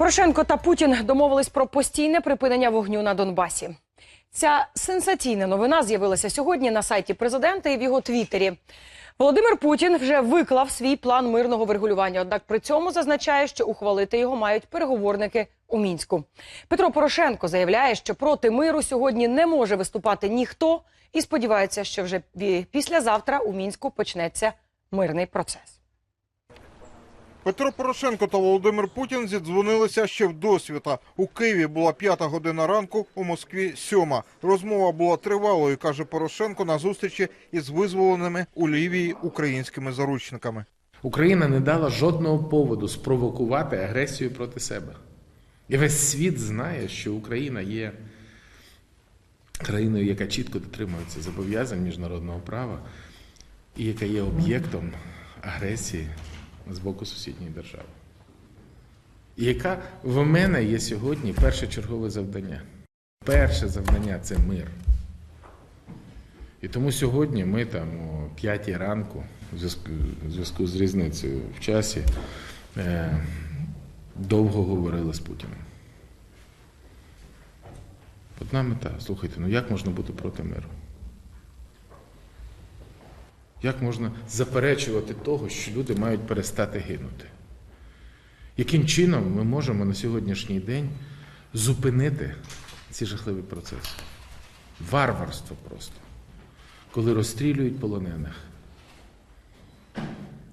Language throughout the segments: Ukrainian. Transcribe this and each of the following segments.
Порошенко та Путін домовились про постійне припинення вогню на Донбасі. Ця сенсаційна новина з'явилася сьогодні на сайті президента і в його твіттері. Володимир Путін вже виклав свій план мирного врегулювання. Однак при цьому зазначає, що ухвалити його мають переговорники у мінську. Петро Порошенко заявляє, що проти миру сьогодні не може виступати ніхто, і сподівається, що вже пі- післязавтра у мінську почнеться мирний процес. Петро Порошенко та Володимир Путін зідзвонилися ще в досвіта. У Києві була п'ята година ранку, у Москві сьома. Розмова була тривалою, каже Порошенко на зустрічі із визволеними у Лівії українськими заручниками. Україна не дала жодного поводу спровокувати агресію проти себе. І весь світ знає, що Україна є країною, яка чітко дотримується зобов'язань міжнародного права і яка є об'єктом агресії з боку сусідньої держави. І яка в мене є сьогодні першочергове завдання. Перше завдання це мир. І тому сьогодні ми там о 5 ранку, в зв'язку, в зв'язку з різницею в часі, е, довго говорили з Путіним. Одна мета. Слухайте, ну як можна бути проти миру? Як можна заперечувати того, що люди мають перестати гинути? Яким чином ми можемо на сьогоднішній день зупинити ці жахливі процеси? Варварство просто коли розстрілюють полонених,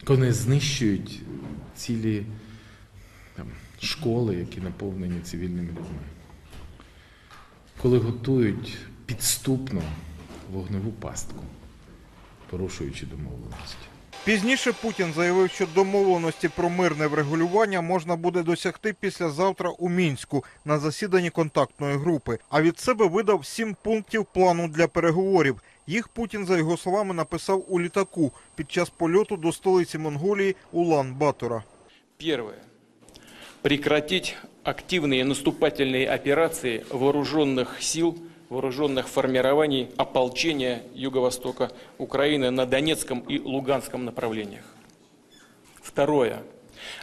коли знищують цілі там, школи, які наповнені цивільними людьми, коли готують підступно вогневу пастку, порушуючи домовленості. Пізніше Путін заявив, що домовленості про мирне врегулювання можна буде досягти післязавтра у мінську на засіданні контактної групи. А від себе видав сім пунктів плану для переговорів. Їх Путін, за його словами, написав у літаку під час польоту до столиці Монголії Улан-Батора. Первое. Прекратить активные наступательные операции вооруженных сил, Вооруженных формирований ополчения Юго-Востока Украины на Донецком и Луганском направлениях. Второе.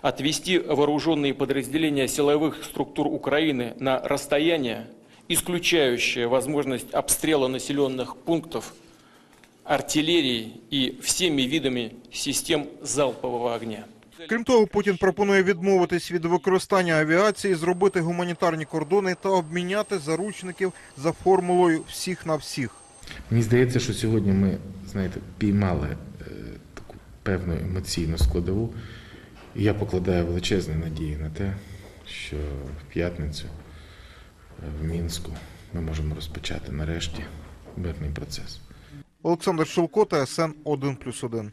Отвести вооруженные подразделения силовых структур Украины на расстояние, исключающее возможность обстрела населенных пунктов артиллерией и всеми видами систем залпового огня. Крім того, Путін пропонує відмовитись від використання авіації, зробити гуманітарні кордони та обміняти заручників за формулою всіх на всіх. Мені здається, що сьогодні ми, знаєте, піймали е, таку певну емоційну складову. Я покладаю величезні надії на те, що в п'ятницю е, в Мінську ми можемо розпочати нарешті мирний процес. Олександр Шилко, ТСН 1+,1.